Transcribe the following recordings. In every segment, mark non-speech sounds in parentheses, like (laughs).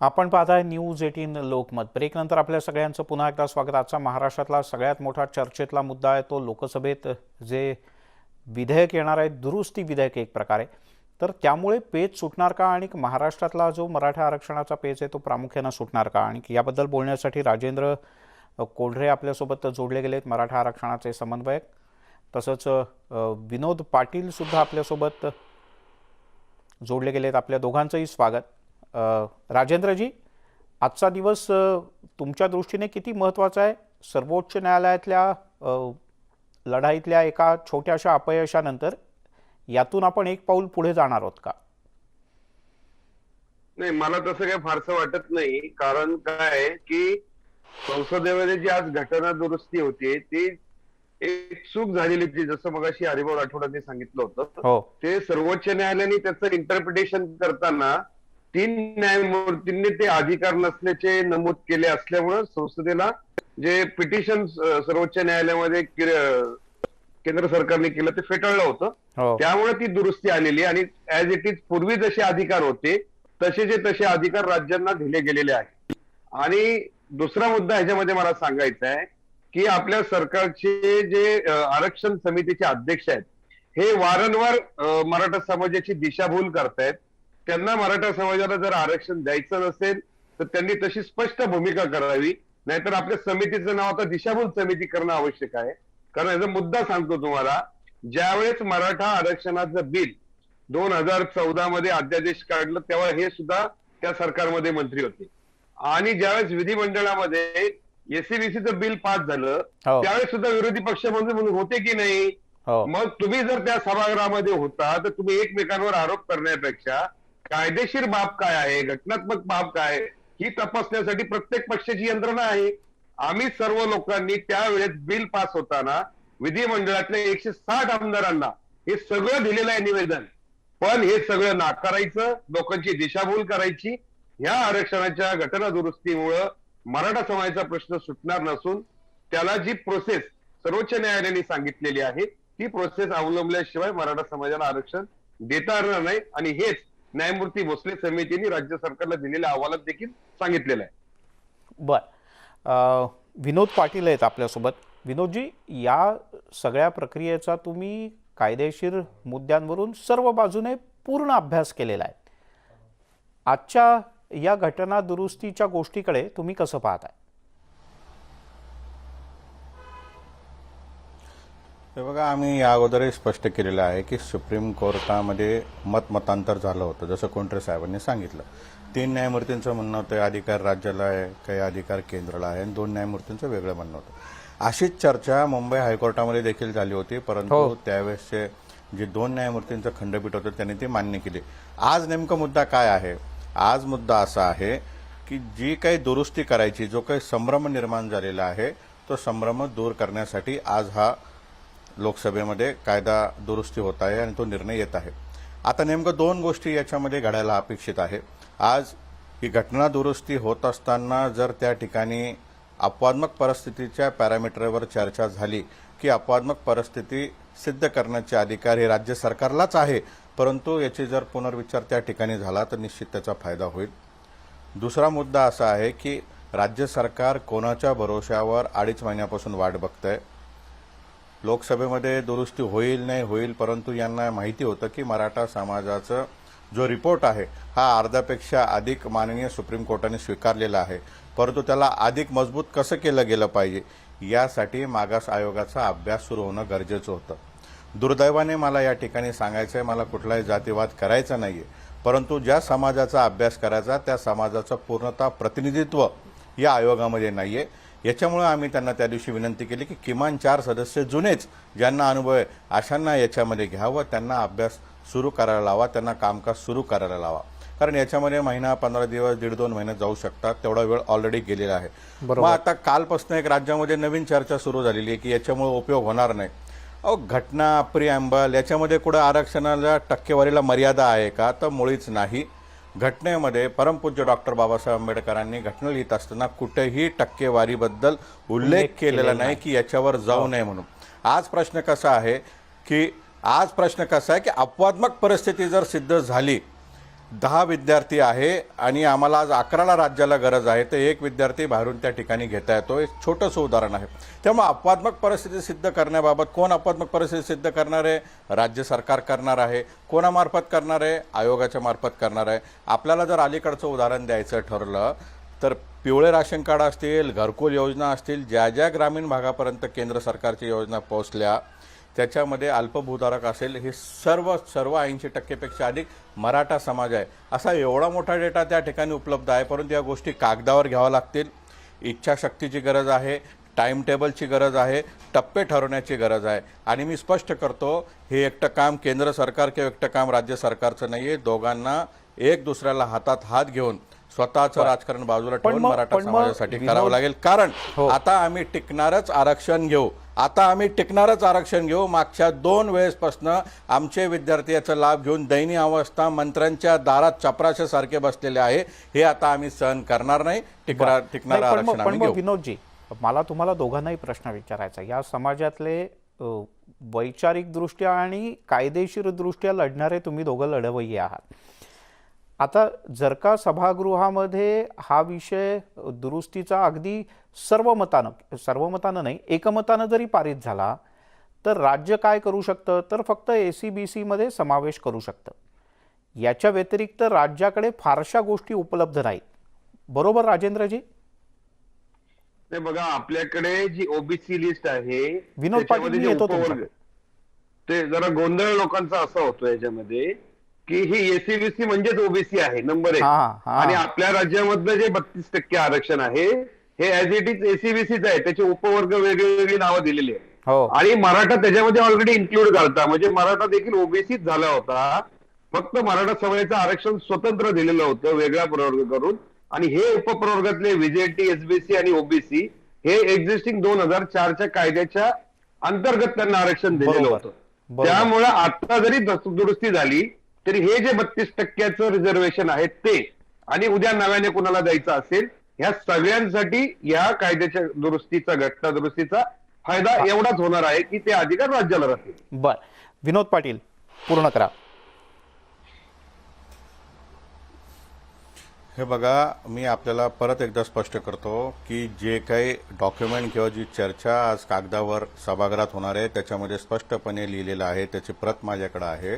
आपण पाहताय news eighteen Lokmat. ब्रेकनंतर आपल्या सगळ्यांचं पुन्हा एकदा स्वागत. आजचा महाराष्ट्रातला सगळ्यात मोठा चर्चेतला मुद्दा आहे तो लोकसभेत जे विधेयक येणार आहे दुरुस्ती विधेयक एक प्रकारे. तर त्यामुळे पेच सुटणार का आणि महाराष्ट्रातला जो मराठा आरक्षणाचा पेच आहे तो प्रामुख्यानं सुटणार का? आणि याबद्दल बोलण्यासाठी राजेंद्र अ, आपल्यासोबत जोडले गेलेत मराठा आरक्षणाचे समन्वयक. तसंच विनोद पाटील सुद्धा आपल्यासोबत जोडले गेलेत आपल्या दोघांचंही स्वागत. राजेंद्रजी आजचा दिवस तुमच्या दृष्टीने किती महत्त्वाचा आहे? सर्वोच्च न्यायालयातल्या लढाईतल्या एका छोट्याशा अपयशानंतर यातून आपण एक पाऊल पुढे जाणार आहोत का? नाही मला तसं काही फारसं वाटत नाही. कारण काय आहे की संसदेमध्ये जी आज घटना दुरुस्ती होती ती एक चूक झालेली होती. जसं मगाशी हरिभाऊ राठोडांनी सांगितलं होतं. हो. ते सर्वोच्च न्यायालयाने त्याचं इंटरप्रिटेशन करताना तीन न्यायमूर्तींनी ते अधिकार नसल्याचे नमूद केले असल्यामुळं संसदेला जे पिटिशन सर्वोच्च न्यायालयामध्ये केंद्र सरकारने केलं ते फेटाळलं होतं. हो. त्यामुळे ती दुरुस्ती आलेली आणि ऍज इट इज पूर्वी जसे अधिकार होते तसेचे तसे अधिकार राज्यांना दिले गेलेले आहेत. आणि दुसरा मुद्दा ह्याच्यामध्ये मला सांगायचा आहे की आपल्या सरकारचे जे आरक्षण समितीचे अध्यक्ष आहेत हे वारंवार मराठा समाजाची दिशाभूल करतायत. त्यांना मराठा समाजाला जर आरक्षण द्यायचं नसेल तर त्यांनी तशी स्पष्ट भूमिका करावी. नाहीतर आपल्या समितीचं नाव आता दिशाभूल समिती करणं आवश्यक आहे. कारण याचा मुद्दा सांगतो तुम्हाला ज्यावेळेस मराठा आरक्षणाचं बिल दोन हजार चौदा मध्ये अध्यादेश काढलं तेव्हा हे सुद्धा त्या सरकारमध्ये मंत्री होते. आणि ज्यावेळेस विधिमंडळामध्ये एसीबीसीचं बिल पास झालं हो. त्यावेळेस सुद्धा विरोधी पक्ष मंत्री म्हणून होते की नाही? हो. मग तुम्ही जर त्या सभागृहामध्ये होता तर तुम्ही एकमेकांवर आरोप करण्यापेक्षा कायदेशीर बाब काय आहे? घटनात्मक बाब काय आहे, ही तपासण्यासाठी प्रत्येक पक्षाची यंत्रणा आहे. आम्ही सर्व लोकांनी त्यावेळेस बिल पास होताना विधिमंडळातल्या एकशे साठ आमदारांना हे सगळं दिलेलं आहे निवेदन. पण हे सगळं नाकारायचं लोकांची दिशाभूल करायची. ह्या आरक्षणाच्या घटना दुरुस्तीमुळं मराठा समाजाचा प्रश्न सुटणार नसून त्याला जी प्रोसेस सर्वोच्च न्यायालयाने सांगितलेली आहे ती प्रोसेस अवलंबल्याशिवाय मराठा समाजाला आरक्षण देता येणार नाही. आणि हेच न्यायमूर्ती भोसले समितीने राज्य सरकारला दिलेल्या अहवालात देखील सांगितलेलं आहे. बर. विनोद पाटील आहेत आपल्यासोबत. विनोदजी या सगळ्या प्रक्रियेचा तुम्ही कायदेशीर मुद्द्यांवरून सर्व बाजूने पूर्ण अभ्यास केलेला आहे. आजच्या या घटना दुरुस्तीच्या गोष्टीकडे तुम्ही कसं पाहताय? हे बघा आम्ही या अगोदरही स्पष्ट केलेलं आहे की सुप्रीम कोर्टामध्ये मतमतांतर झालं होतं जसं कोंट्रे साहेबांनी सांगितलं. तीन न्यायमूर्तींचं म्हणणं होतं अधिकार राज्याला आहे काही अधिकार केंद्राला आहे आणि दोन न्यायमूर्तींचं वेगळं म्हणणं होतं. अशीच चर्चा मुंबई हायकोर्टामध्ये देखील झाली होती परंतु हो. त्यावेळेसचे जे दोन न्यायमूर्तींचं खंडपीठ होतं त्यांनी ते मान्य केले. आज नेमका मुद्दा काय आहे? आज मुद्दा असा आहे की जी काही दुरुस्ती करायची जो काही संभ्रम निर्माण झालेला आहे तो संभ्रम दूर करण्यासाठी आज हा लोकसभेमध्ये कायदा दुरुस्ती होत आहे आणि तो निर्णय येत आहे. आता नेमकं दोन गोष्टी याच्यामध्ये घडायला अपेक्षित आहे. आज ही घटना दुरुस्ती होत असताना जर त्या ठिकाणी अपवादात्मक परिस्थितीच्या पॅरामीटरवर चर्चा झाली की अपवादात्मक परिस्थिती सिद्ध करण्याचे अधिकार हे राज्य सरकारलाच आहे परंतु याची जर पुनर्विचार त्या ठिकाणी झाला तर निश्चित त्याचा फायदा होईल. दुसरा मुद्दा असा आहे की राज्य सरकार कोणाच्या भरोश्यावर अडीच महिन्यापासून वाट बघतंय? लोकसभेमध्ये दुरुस्ती होईल नाही होईल परंतु यांना माहिती होतं की मराठा समाजाचं जो रिपोर्ट आहे हा अर्ध्यापेक्षा अधिक माननीय सुप्रीम कोर्टाने स्वीकारलेला आहे. परंतु त्याला अधिक मजबूत कसं केलं गेलं पाहिजे यासाठी मागास आयोगाचा अभ्यास सुरू होणं गरजेचं होतं. दुर्दैवाने मला या ठिकाणी सांगायचं आहे मला कुठलाही जातीवाद करायचा नाही आहे परंतु ज्या समाजाचा अभ्यास करायचा त्या समाजाचं पूर्णतः प्रतिनिधित्व या आयोगामध्ये नाही आहे याच्यामुळे आम्ही त्यांना त्या दिवशी विनंती केली की किमान चार सदस्य जुनेच ज्यांना अनुभव आहे अशांना याच्यामध्ये घ्यावं त्यांना अभ्यास सुरू करायला लावा त्यांना कामकाज सुरू करायला लावा. कारण याच्यामध्ये महिना पंधरा दिवस दीड दोन महिने जाऊ शकतात तेवढा वेळ ऑलरेडी गेलेला आहे. मग आता कालपासून एक राज्यामध्ये नवीन चर्चा सुरू झालेली आहे की याच्यामुळे उपयोग होणार नाही. अहो घटना प्रिअँबल याच्यामध्ये कुठं आरक्षणाला टक्केवारीला मर्यादा आहे का? तर मुळीच नाही. घटनेमध्ये परमपूज्य डॉक्टर बाबासाहेब आंबेडकरांनी घटना लिहित असताना कुठेही टक्केवारीबद्दल उल्लेख केलेला नाही की याच्यावर जाऊ नये म्हणून. आज प्रश्न कसा आहे की आज प्रश्न कसा आहे की अपवादात्मक परिस्थिती जर सिद्ध झाली दहा विद्यार्थी आहे आणि आम्हाला आज अकराला राज्याला गरज आहे. तर एक विद्यार्थी बाहेरून त्या ठिकाणी घेता येतो. एक छोटंसं उदाहरण आहे. त्यामुळे अपवात्मक परिस्थिती सिद्ध करण्याबाबत कोण अपवात्मक परिस्थिती सिद्ध करणार आहे? राज्य सरकार करणार आहे. कोणामार्फत करणार आहे? आयोगाच्या मार्फत करणार आहे. आपल्याला जर अलीकडचं उदाहरण द्यायचं ठरलं तर पिवळे राशन कार्ड असतील घरकुल योजना असतील ज्या ज्या ग्रामीण भागापर्यंत केंद्र सरकारच्या योजना पोहोचल्या त्याच्यामध्ये अल्पभूधारक असेल हे सर्व सर्व ऐंशी टक्केपेक्षा अधिक मराठा समाज आहे. असा एवढा मोठा डेटा त्या ठिकाणी उपलब्ध आहे परंतु या गोष्टी कागदावर घ्याव्या लागतील. इच्छाशक्तीची गरज आहे टाईम टेबलची गरज आहे टप्पे ठरवण्याची गरज आहे. आणि मी स्पष्ट करतो हे एकटं काम केंद्र सरकार किंवा एकटं काम राज्य सरकारचं नाही आहे दोघांना एक दुसऱ्याला हातात हात घेऊन स्वतःचं राजकारण बाजूला ठेवून मराठा समाजासाठी करावं लागेल. कारण हो. आता आम्ही टिकणारच आरक्षण घेऊ. आता आम्ही टिकणारच आरक्षण घेऊ. मागच्या दोन वेळेसपासनं आमचे विद्यार्थी याचा लाभ घेऊन दयनीय अवस्था मंत्र्यांच्या दारात चपराशासारखे बसलेले आहे. हे आता आम्ही सहन करणार नाही. टिकणार आरक्षण आम्ही घेऊ. विनोदजी मला तुम्हाला दोघांनाही प्रश्न विचारायचा. या समाजातले अ, वैचारिक दृष्ट्या आणि कायदेशीर दृष्ट्या लढणारे तुम्ही दोघं लढवय्ये आहात. आता जर का सभागृहामध्ये हा विषय दुरुस्तीचा अगदी सर्वमतानं सर्वमतानं नाही एकमतानं जरी पारित झाला तर राज्य काय करू शकतं? तर फक्त ए सी बी सीमध्ये समावेश करू शकतं. याच्या व्यतिरिक्त राज्याकडे फारशा गोष्टी उपलब्ध नाहीत. बरोबर राजेंद्रजी? ते बघा आपल्याकडे जी ओबीसी लिस्ट आहे विनोद पाटील, येतो. ते जरा गोंधळ लोकांचा असा होतो याच्यामध्ये. की ही एसीबीसी म्हणजेच ओबीसी आहे नंबर एक. आणि आपल्या राज्यामधलं जे बत्तीस टक्के आरक्षण आहे हे ऍज इट इज एसीबीसीच आहे. त्याचे उपवर्ग वेगळी वेगळी नावं दिलेली आहे हो. आणि मराठा त्याच्यामध्ये ऑलरेडी इन्क्लूड करता म्हणजे मराठा देखील ओबीसीच झाला होता. फक्त मराठा समाजाचं आरक्षण स्वतंत्र दिलेलं होतं वेगळा प्रवर्ग करून. आणि हे उपप्रवर्गातले विजेटी एसबीसी आणि ओबीसी हे एक्झिस्टिंग दोन हजार चारच्या कायद्याच्या अंतर्गत त्यांना आरक्षण दिलेलं. होतं. त्यामुळे आता जरी दुरुस्ती झाली तरी हे जे बत्तीस टक्क्याचं रिझर्वेशन आहे ते आणि उद्या नव्याने कुणाला द्यायचं असेल ह्या सगळ्यांसाठी या कायद्याच्या दुरुस्तीचा घटना दुरुस्तीचा फायदा एवढाच होणार आहे की ते अधिकार राज्याला राहतील. बर. विनोद पाटील पूर्ण करा. हे बघा मी आपल्याला परत एकदा स्पष्ट करतो की जे काही डॉक्युमेंट किंवा जी चर्चा आज कागदावर सभागृहात होणार आहे त्याच्यामध्ये स्पष्टपणे लिहिलेलं आहे त्याची प्रत माझ्याकडे आहे.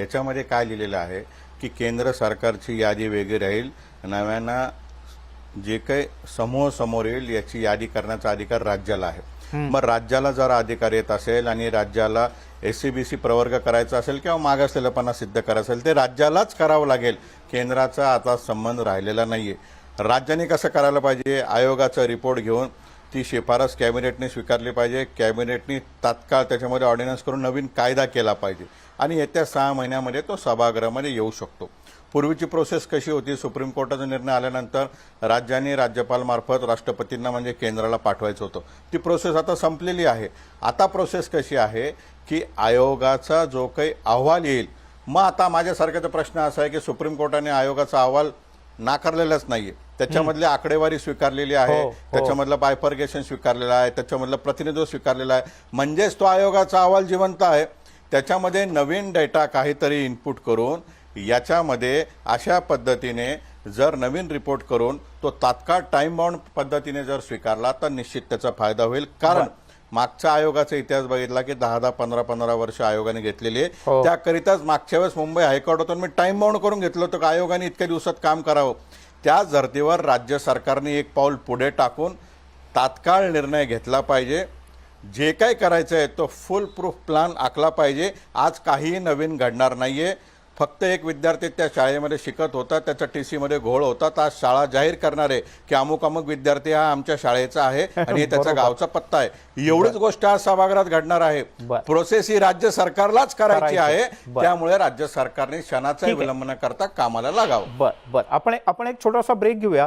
याच्यामध्ये काय लिहिलेलं आहे की केंद्र सरकारची यादी वेगळी राहील नव्यानं जे काही समूह समोर येईल याची यादी करण्याचा अधिकार राज्याला आहे. मग राज्याला जर अधिकार येत असेल आणि राज्याला एस सी बी सी प्रवर्ग करायचा असेल किंवा मागासलेलंपणा सिद्ध करायचं असेल ते राज्यालाच करावं लागेल. केंद्राचा आता संबंध राहिलेला नाही आहे राज्याने कसं करायला पाहिजे? आयोगाचा रिपोर्ट घेऊन ती शिफारस कॅबिनेटने स्वीकारली पाहिजे. कॅबिनेटने तात्काळ त्याच्यामध्ये ऑर्डिनन्स करून नवीन कायदा केला पाहिजे. आणि येत्या सहा महिन्यामध्ये तो सभागृहामध्ये येऊ शकतो. पूर्वीची प्रोसेस कशी होती? सुप्रीम कोर्टाचा निर्णय आल्यानंतर राज्याने राज्यपाल मार्फत राष्ट्रपतींना म्हणजे केंद्राला पाठवायचं होतं. ती प्रोसेस आता संपलेली आहे. आता प्रोसेस कशी आहे की आयोगाचा जो काही अहवाल येईल मग आता माझ्यासारख्याचा प्रश्न असा आहे की सुप्रीम कोर्टाने आयोगाचा अहवाल नाकारलेलाच नाहीये. त्याच्यामधली आकडेवारी स्वीकारलेली आहे हो, हो. त्याच्यामधलं बायफर्गेशन स्वीकारलेलं आहे त्याच्यामधलं प्रतिनिधित्व स्वीकारलेलं आहे. म्हणजेच तो आयोगाचा अहवाल जिवंत आहे. त्याच्यामध्ये नवीन डेटा काहीतरी इनपुट करून याच्यामध्ये अशा पद्धतीने जर नवीन रिपोर्ट करून तो तात्काळ टाइम बाउंड पद्धतीने जर स्वीकारला तर निश्चित त्याचा फायदा होईल. कारण मागच्या आयोगाचा इतिहास बघितला की दहा दहा पंधरा पंधरा वर्ष आयोगाने घेतलेली आहे. हो. त्याकरिताच मागच्या वेळेस मुंबई हायकोर्टातून मी टाइम बाउंड करून घेतलं होतं का आयोगाने इतक्या दिवसात काम करावं. त्याच धर्तीवर राज्य सरकारने एक पाऊल पुढे टाकून तात्काळ निर्णय घेतला पाहिजे. जे काय करायचं आहे तो फुल प्रूफ प्लॅन आखला पाहिजे. आज काहीही नवीन घडणार नाहीये. फक्त एक विद्यार्थी त्या शाळेमध्ये शिकत होता त्याचा टी सीमध्ये घोळ होता तर आज शाळा जाहीर करणार आहे की अमुक अमुक विद्यार्थी हा आमच्या शाळेचा आहे (laughs) आणि हे त्याचा. गावचा पत्ता आहे एवढीच गोष्ट आज सभागृहात घडणार आहे. प्रोसेस ही राज्य सरकारलाच करायची. आहे. त्यामुळे राज्य सरकारने क्षणाचा. विलंब न करता कामाला लागावं बर बर आपण आपण एक छोटासा ब्रेक घेऊया